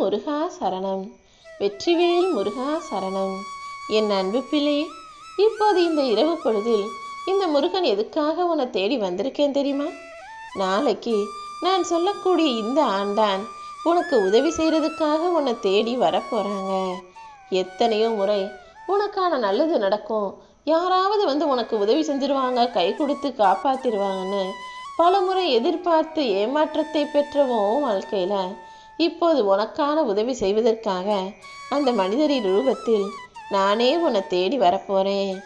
முருகா சரணம். வெற்றிவேல் முருகா சரணம். என் அன்பு பிள்ளை இப்போது இந்த இரவு பொழுதில் இந்த முருகன் எதுக்காக உன்னை தேடி வந்திருக்கேன் தெரியுமா? நாளைக்கு நான் சொல்லக்கூடிய இந்த ஆண்டான் உனக்கு உதவி செய்யறதுக்காக உன்னை தேடி வரப்போகிறாங்க எத்தனையோ முறை உனக்கான நல்லது நடக்கும். யாராவது வந்து உனக்கு உதவி செஞ்சிருவாங்க கை கொடுத்து காப்பாத்திடுவாங்கன்னு பல முறை எதிர்பார்த்து ஏமாற்றத்தை பெற்றவும் வாழ்க்கையில. இப்போது உனக்கான உதவி செய்வதற்காக அந்த மனிதரின் ரூபத்தில் நானே உன்னை தேடி வரப்போறேன்.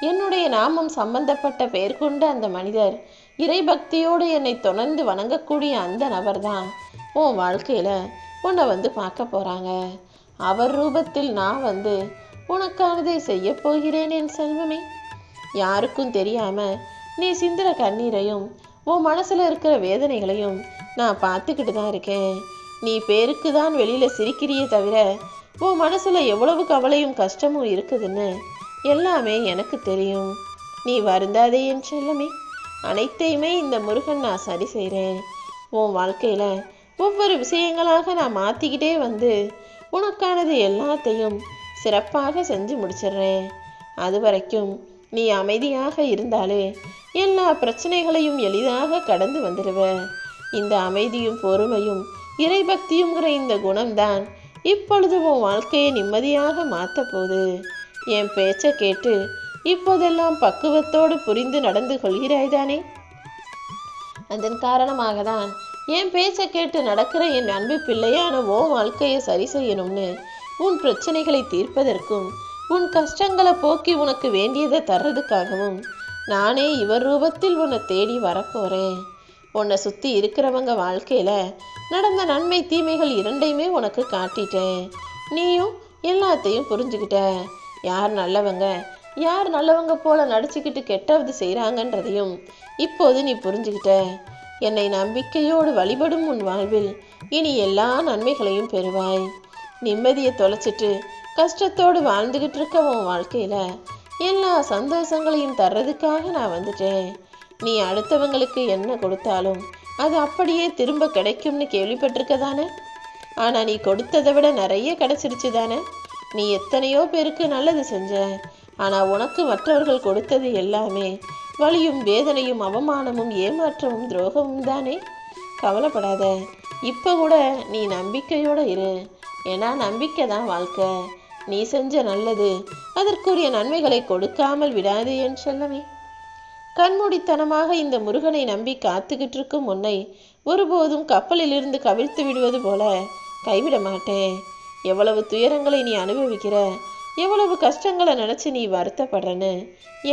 என்னுடைய நாமம் சம்பந்தப்பட்ட பெயர் கொண்ட அந்த மனிதர் இறைபக்தியோடு என்னை தொடர்ந்து வணங்கக்கூடிய அந்த நபர்தான். உன் வாழ்க்கையில் உன்னை வந்து பார்க்க போகிறாங்க அவர் ரூபத்தில் நான் வந்து உனக்கானதை செய்ய போகிறேன் என் செல்வமே. யாருக்கும் தெரியாம நீ சிந்துற கண்ணீரையும் உன் மனசில் இருக்கிற வேதனைகளையும் நான் பார்த்துக்கிட்டு தான் இருக்கேன். நீ பேருக்கு தான் வெளியில சிரிக்கிறியே தவிர உன் மனசுல எவ்வளவு கவலையும் கஷ்டமும் இருக்குதுன்னு எல்லாமே எனக்கு தெரியும். நீ வருந்தாதே என் செல்லமே. அனைத்தையுமே இந்த முருகன் நான் சரி செய்கிறேன் உன் வாழ்க்கையில ஒவ்வொரு விஷயங்களாக நான் மாத்திக்கிட்டே வந்து உனக்கானது எல்லாத்தையும் சிறப்பாக செஞ்சு முடிச்சிடுறேன். அது வரைக்கும் நீ அமைதியாக இருந்தாலே எல்லா பிரச்சனைகளையும் எளிதாக கடந்து வந்துடுவ. இந்த அமைதியும் பொறுமையும் இறைபக்தியுங்கிற இந்த குணம்தான் இப்பொழுது உன் வாழ்க்கையை நிம்மதியாக மாத்த போகுது என் பேச்சை கேட்டு இப்போதெல்லாம் பக்குவத்தோடு புரிந்து நடந்து கொள்கிறாய்தானே அதன் காரணமாக தான் என் பேச்சை கேட்டு நடக்கிற என் அன்பு பிள்ளையான ஓ வாழ்க்கையை சரி செய்யணும்னு உன் பிரச்சனைகளை தீர்ப்பதற்கும் உன் கஷ்டங்களை போக்கி உனக்கு வேண்டியதை தர்றதுக்காகவும் நானே இவர் ரூபத்தில் உன்னை தேடி வரப்போறேன். உன்னை சுற்றி இருக்கிறவங்க வாழ்க்கையில் நடந்த நன்மை தீமைகள் இரண்டையுமே உனக்கு காட்டிட்டேன். நீயும் எல்லாத்தையும் புரிஞ்சுக்கிட்ட யார் நல்லவங்க யார் நல்லவங்க போல நடிச்சுக்கிட்டு கெட்டவது செய்கிறாங்கன்றதையும் இப்போது நீ புரிஞ்சுக்கிட்ட என்னை நம்பிக்கையோடு வழிபடும் உன் வாழ்வில் இனி எல்லா நன்மைகளையும் பெறுவாய். நிம்மதியை தொலைச்சிட்டு கஷ்டத்தோடு வாழ்ந்துக்கிட்டு இருக்க உன் வாழ்க்கையில் எல்லா சந்தோஷங்களையும் தர்றதுக்காக நான் வந்துட்டேன். நீ அடுத்தவங்களுக்கு என்ன கொடுத்தாலும் அது அப்படியே திரும்ப கிடைக்கும்னு கேள்விப்பட்டிருக்க தானே ஆனால் நீ கொடுத்ததை விட நிறைய கிடைச்சிருச்சு தானே? நீ எத்தனையோ பேருக்கு நல்லது செஞ்ச. ஆனால் உனக்கு மற்றவர்கள் கொடுத்தது எல்லாமே வலியும் வேதனையும் அவமானமும் ஏமாற்றமும் துரோகமும் தானே? கவலைப்படாத. இப்போ கூட நீ நம்பிக்கையோடு இரு. ஏன்னா நம்பிக்கை தான் வாழ்க்கை. நீ செஞ்ச நல்லது அதற்குரிய நன்மைகளை கொடுக்காமல் விடாதே என் சொல்லவே கண்மூடித்தனமாக இந்த முருகனை நம்பி காத்துக்கிட்டு இருக்கும் உன்னை ஒருபோதும் கப்பலிலிருந்து கவிழ்த்து விடுவது போல கைவிட மாட்டேன். எவ்வளவு துயரங்களை நீ அனுபவிக்கிற எவ்வளவு கஷ்டங்களை நினச்சி நீ வருத்தப்படுறன்னு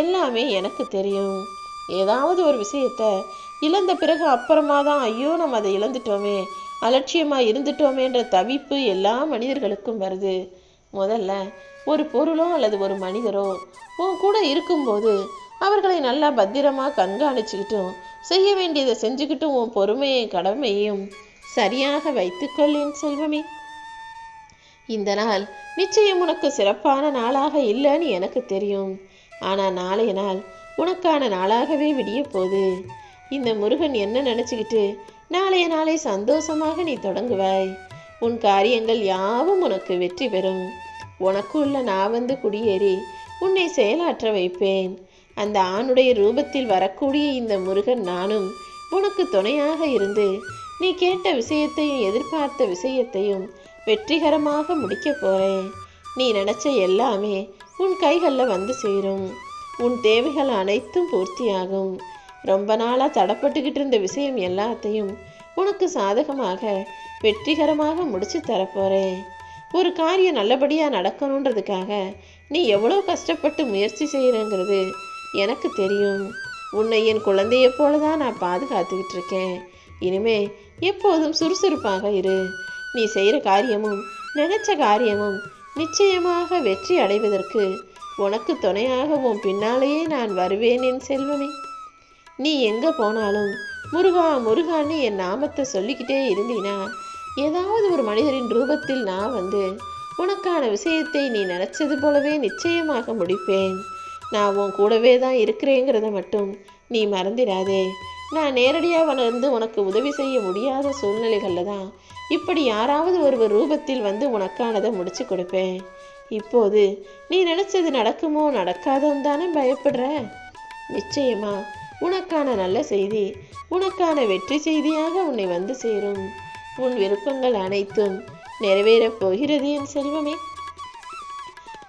எல்லாமே எனக்கு தெரியும். ஏதாவது ஒரு விஷயத்த இழந்த பிறகு அப்புறமா தான் ஐயோ நம்ம அதை இழந்துட்டோமே அலட்சியமா இருந்துட்டோமேன்ற தவிப்பு எல்லா மனிதர்களுக்கும் வருது. முதல்ல ஒரு பொருளோ அல்லது ஒரு மனிதரோ உன் கூட இருக்கும்போது அவர்களை நல்லா பத்திரமாக கண்காணிச்சுக்கிட்டும் செய்ய வேண்டியதை செஞ்சுக்கிட்டும் உன் பொறுமையை கடமையும் சரியாக வைத்துக்கொள் என் செல்வமே. இந்த நாள் நிச்சயம் உனக்கு சிறப்பான நாளாக இல்லைன்னு எனக்கு தெரியும். ஆனால் நாளைய நாள் உனக்கான நாளாகவே விடிய போகுது. இந்த முருகன் என்ன நினச்சிக்கிட்டு நாளைய நாளை சந்தோஷமாக நீ தொடங்குவாய். உன் காரியங்கள் யாவும் உனக்கு வெற்றி பெறும். உனக்குள்ள நான் வந்து குடியேறி உன்னை செயலாற்ற வைப்பேன். அந்த ஆணுடைய ரூபத்தில் வரக்கூடிய இந்த முருகன் நானும் உனக்கு துணையாக இருந்து நீ கேட்ட விஷயத்தையும் எதிர்பார்த்த விஷயத்தையும் வெற்றிகரமாக முடிக்க போறேன். நீ நினைச்ச எல்லாமே உன் கைகளில் வந்து சேரும். உன் தேவைகள் அனைத்தும் பூர்த்தியாகும். ரொம்ப நாளாக தடப்பட்டுக்கிட்டு இருந்த விஷயம் எல்லாத்தையும் உனக்கு சாதகமாக வெற்றிகரமாக முடிச்சு தரப்போறேன் ஒரு காரியம் நல்லபடியாக நடக்கணுன்றதுக்காக நீ எவ்வளோ கஷ்டப்பட்டு முயற்சி செய்கிறேங்கிறது எனக்கு தெரியும். உன்னை என் குழந்தையை போல தான் நான் பாதுகாத்துக்கிட்டு இருக்கேன் இனிமே எப்போதும் சுறுசுறுப்பாக இரு. நீ செய்கிற காரியமும் நினைச்ச காரியமும் நிச்சயமாக வெற்றி அடைவதற்கு உனக்கு துணையாகவும் பின்னாலேயே நான் வருவேன் என் செல்வமே. நீ எங்கே போனாலும் முருகா முருகான்னு என் நாமத்தை சொல்லிக்கிட்டே இருந்தீனா ஏதாவது ஒரு மனிதரின் ரூபத்தில் நான் வந்து உனக்கான விஷயத்தை நீ நினைச்சது போலவே நிச்சயமாக முடிப்பேன். நான் உன் கூடவே தான் இருக்கிறேங்கிறத மட்டும் நீ மறந்திடாதே நான் நேரடியாக வந்து உனக்கு உதவி செய்ய முடியாத சூழ்நிலைகளில் தான் இப்படி யாராவது ஒருவர் ரூபத்தில் வந்து உனக்கானதை முடிச்சு கொடுப்பேன். இப்போது நீ நினைச்சது நடக்குமோ நடக்காதோன்னு தானே பயப்படுற? நிச்சயமா உனக்கான நல்ல செய்தி உனக்கான வெற்றி செய்தியாக உன்னை வந்து சேரும். உன் விருப்பங்கள் அனைத்தும் நிறைவேறப் போகிறது என் செல்வமே.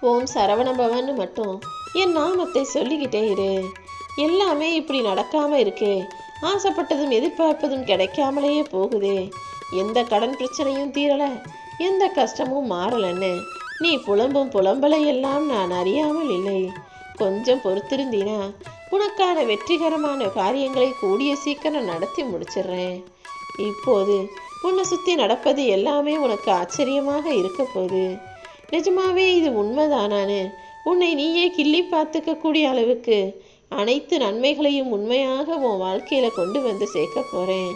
ஓம் சரவணபவன் மட்டும் என் நாமத்தை சொல்லிக்கிட்டே இரு. எல்லாமே இப்படி நடக்காம இருக்கே. ஆசைப்பட்டதும் எதிர்பார்ப்பதும் கிடைக்காமலேயே போகுதே. எந்த கடன் பிரச்சனையும் தீரல. எந்த கஷ்டமும் மாறலன்னு. நீ புலம்பும் புலம்பலை எல்லாம் நான் அறியாமல் இல்லை. கொஞ்சம் பொறுத்திருந்தீனா உனக்கான வெற்றிகரமான காரியங்களை கூடிய சீக்கிரம் நடத்தி முடிச்சிடுறேன். இப்போது உன்னை சுற்றி நடப்பது எல்லாமே உனக்கு ஆச்சரியமாக இருக்க போகுது. நிஜமாவே இது உண்மைதானான்னு உன்னை நீயே கிள்ளி பார்த்துக்க கூடிய அளவுக்கு அனைத்து நன்மைகளையும் உண்மையாக உன் வாழ்க்கையில கொண்டு வந்து சேர்க்க போறேன்.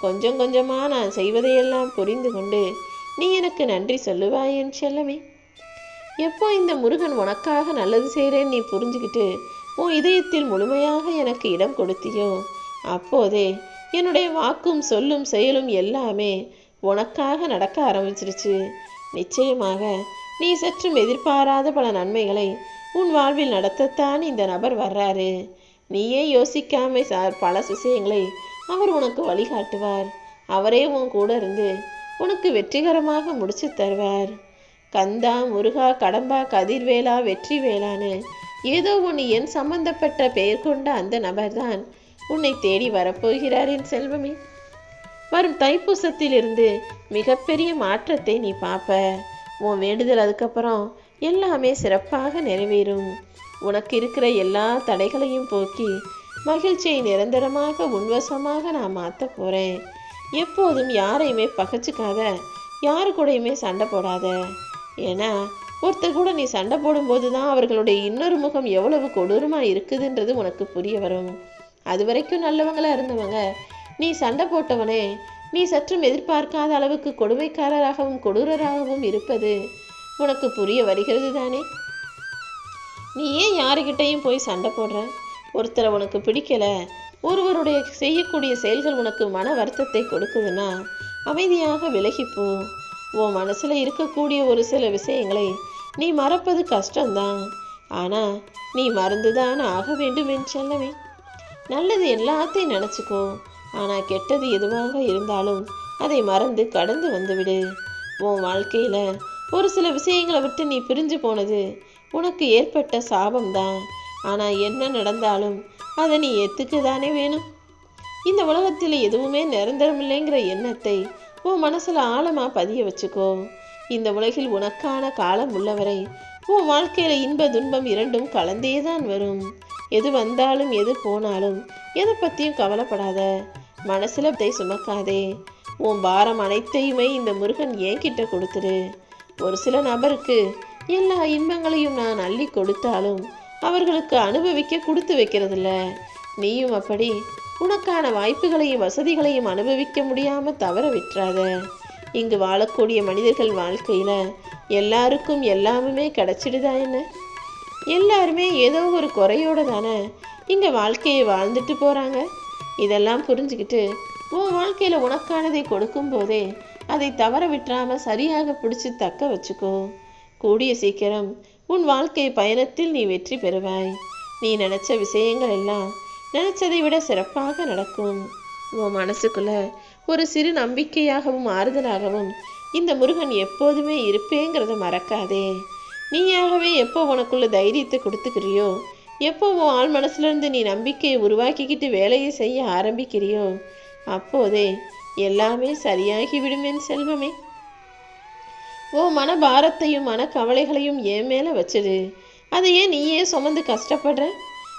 கொஞ்சம் கொஞ்சமா நான் செய்வதையெல்லாம் புரிந்து கொண்டு நீ எனக்கு நன்றி சொல்லுவாய் என் செல்லமே. எப்போ இந்த முருகன் உனக்காக நல்லது செய்கிறேன்னு நீ புரிஞ்சுக்கிட்டு உன் இதயத்தில் முழுமையாக எனக்கு இடம் கொடுத்தியோ? அப்போதே என்னுடைய வாக்கும் சொல்லும் செயலும் எல்லாமே உனக்காக நடக்க ஆரம்பிச்சிருச்சு. நிச்சயமாக நீ சற்றும் எதிர்பாராத பல நன்மைகளை உன் வாழ்வில் நடத்தத்தான் இந்த நபர் வர்றாரு. நீயே யோசிக்காம சார் பல விஷயங்களை அவர் உனக்கு வழிகாட்டுவார். அவரே உன் கூட இருந்து உனக்கு வெற்றிகரமாக முடிச்சு தருவார். கந்தா முருகா கடம்பா கதிர்வேலா வெற்றி வேளான்னு ஏதோ ஒன்று என் சம்பந்தப்பட்ட பெயர் கொண்ட அந்த நபர்தான் உன்னை தேடி வரப்போகிறார் என் செல்வமே. வரும் தைப்பூசத்திலிருந்து மிகப்பெரிய மாற்றத்தை நீ பார்ப்ப உன் வேண்டுதல் அதுக்கப்புறம் எல்லாமே சிறப்பாக நிறைவேறும். உனக்கு இருக்கிற எல்லா தடைகளையும் போக்கி மகிழ்ச்சியை நிரந்தரமாக உன்வசமாக நான் மாற்ற போகிறேன் எப்போதும் யாரையுமே பகைச்சிக்காத யாரு கூடயுமே சண்டை போடாத. ஏன்னா ஒருத்தர் கூட நீ சண்டை போடும்போது தான் அவர்களுடைய இன்னொரு முகம் எவ்வளவு கொடூரமாக இருக்குதுன்றது உனக்கு புரிய வரும். அது வரைக்கும் நல்லவங்களாக இருந்தவங்க நீ சண்டை போட்டவனே நீ சற்றும் எதிர்பார்க்காத அளவுக்கு கொடுமைக்காரராகவும் கொடூரராகவும் இருப்பது உனக்கு புரிய வருகிறது தானே? நீ ஏன் யாருக்கிட்டையும் போய் சண்டை போடுற? ஒருத்தரை உனக்கு பிடிக்கல. ஒருவருடைய செய்யக்கூடிய செயல்கள் உனக்கு மன வருத்தத்தை கொடுக்குதுன்னா அமைதியாக விலகிப்போ. உன் மனசில் இருக்கக்கூடிய ஒரு சில விஷயங்களை நீ மறப்பது கஷ்டம்தான். ஆனால் நீ மறந்துதான் ஆக வேண்டும் என்று சொல்லவே நல்லது எல்லாத்தையும் நினச்சிக்கோ. ஆனால் கெட்டது எதுவாக இருந்தாலும் அதை மறந்து கடந்து வந்துவிடு. உன் வாழ்க்கையில் ஒரு சில விஷயங்களை விட்டு நீ பிரிஞ்சு போனது உனக்கு ஏற்பட்ட சாபம்தான். ஆனால் என்ன நடந்தாலும் அதை நீ ஏற்றுக்க தானே வேணும். இந்த உலகத்தில் எதுவுமே நிரந்தரமில்லைங்கிற எண்ணத்தை உன் மனசில் ஆழமாக பதிய வச்சுக்கோ. இந்த உலகில் உனக்கான காலம் உள்ளவரை உன் வாழ்க்கையில் இன்ப துன்பம் இரண்டும் கலந்தே தான் வரும். எது வந்தாலும் எது போனாலும் எதை பற்றியும் கவலைப்படாத. மனசில் அதை சுமக்காதே. உன் பாரம் அனைத்தையுமே இந்த முருகன் என்கிட்ட கொடுத்துரு. ஒரு சில நபருக்கு எல்லா இன்பங்களையும் நான் அள்ளி கொடுத்தாலும் அவர்களுக்கு அனுபவிக்க கொடுத்து வைக்கிறதில்ல. நீயும் அப்படி உனக்கான வாய்ப்புகளையும் வசதிகளையும் அனுபவிக்க முடியாமல் தவற விட்டுறாத. இங்கு வாழக்கூடிய மனிதர்கள் வாழ்க்கையில் எல்லாருக்கும் எல்லாமுமே கிடைச்சிடுதா என்ன? எல்லாருமே ஏதோ ஒரு குறையோட தானே இங்கே வாழ்க்கையை வாழ்ந்துட்டு போகிறாங்க இதெல்லாம் புரிஞ்சுக்கிட்டு உன் வாழ்க்கையில் உனக்கானதை கொடுக்கும் போதே அதை தவற விட்டுறாமல் சரியாக பிடிச்சி தக்க வச்சுக்கோ. கூடிய சீக்கிரம் உன் வாழ்க்கை பயணத்தில் நீ வெற்றி பெறுவாய். நீ நினச்ச விஷயங்கள் எல்லாம் நினச்சதை விட சிறப்பாக நடக்கும். உன் மனசுக்குள்ள ஒரு சிறு நம்பிக்கையாகவும் ஆறுதலாகவும் இந்த முருகன் எப்போதுமே இருப்பேங்கிறத மறக்காதே. நீயாகவே எப்போ உனக்குள்ள தைரியத்தை கொடுத்துக்கிறியோ எப்போ உன் ஆள் மனசுலேருந்து நீ நம்பிக்கையை உருவாக்கிக்கிட்டு வேலையை செய்ய ஆரம்பிக்கிறியோ? அப்போதே எல்லாமே சரியாகி விடுமேன் செல்வமே. ஓ மன பாரத்தையும் மன கவலைகளையும் என் மேலே வச்சிடு அதை ஏன் நீயே சுமந்து கஷ்டப்படுற.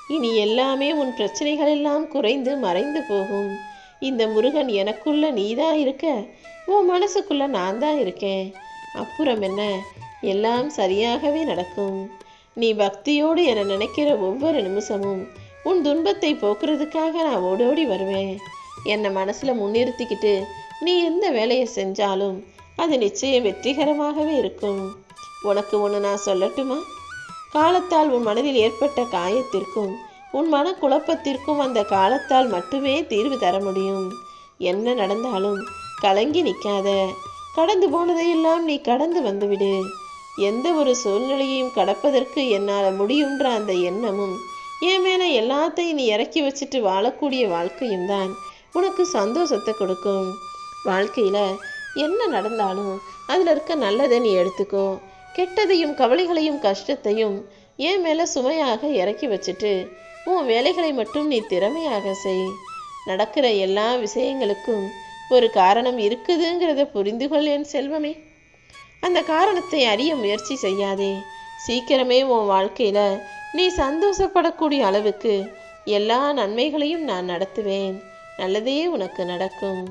இனி எல்லாமே உன் பிரச்சனைகள் எல்லாம் குறைந்து மறைந்து போகும். இந்த முருகன் எனக்குள்ள நீதான் இருக்க. உன் மனசுக்குள்ள நான் தான் இருக்கேன். அப்புறம் என்ன? எல்லாம் சரியாகவே நடக்கும். நீ பக்தியோடு என நினைக்கிற ஒவ்வொரு நிமிஷமும் உன் துன்பத்தை போக்குறதுக்காக நான் ஓடோடி வருவேன். என்னை மனசில் முன்னிறுத்திக்கிட்டு நீ எந்த வேலையை செஞ்சாலும் அது நிச்சயம் வெற்றிகரமாகவே இருக்கும். உனக்கு ஒன்று நான் சொல்லட்டுமா? காலத்தால் உன் மனதில் ஏற்பட்ட காயத்திற்கும் உன் மன குழப்பத்திற்கும் அந்த காலத்தால் மட்டுமே தீர்வு தர முடியும். என்ன நடந்தாலும் கலங்கி நிற்காத கடந்து போனதையெல்லாம் நீ கடந்து வந்துவிடு. எந்த ஒரு சூழ்நிலையையும் கடப்பதற்கு என்னால் முடியுன்ற அந்த எண்ணமும் என் மேலே எல்லாத்தையும் நீ இறக்கி வச்சுட்டு வாழக்கூடிய வாழ்க்கையும் தான் உனக்கு சந்தோஷத்தை கொடுக்கும். வாழ்க்கையில் என்ன நடந்தாலும் அதில் இருக்க நல்லதை நீ எடுத்துக்கோ. கெட்டதையும் கவலைகளையும் கஷ்டத்தையும் என் மேலே சுமையாக இறக்கி வச்சுட்டு உன் வேலைகளை மட்டும் நீ திறமையாக செய். நடக்கிற எல்லா விஷயங்களுக்கும் ஒரு காரணம் இருக்குதுங்கிறத புரிந்து கொள் என் செல்வமே. அந்த காரணத்தை அறிய முயற்சி செய்யாதே. சீக்கிரமே உன் வாழ்க்கையில் நீ சந்தோஷப்படக்கூடிய அளவுக்கு எல்லா நன்மைகளையும் நான் நடத்துவேன். நல்லதே உனக்கு நடக்கும்.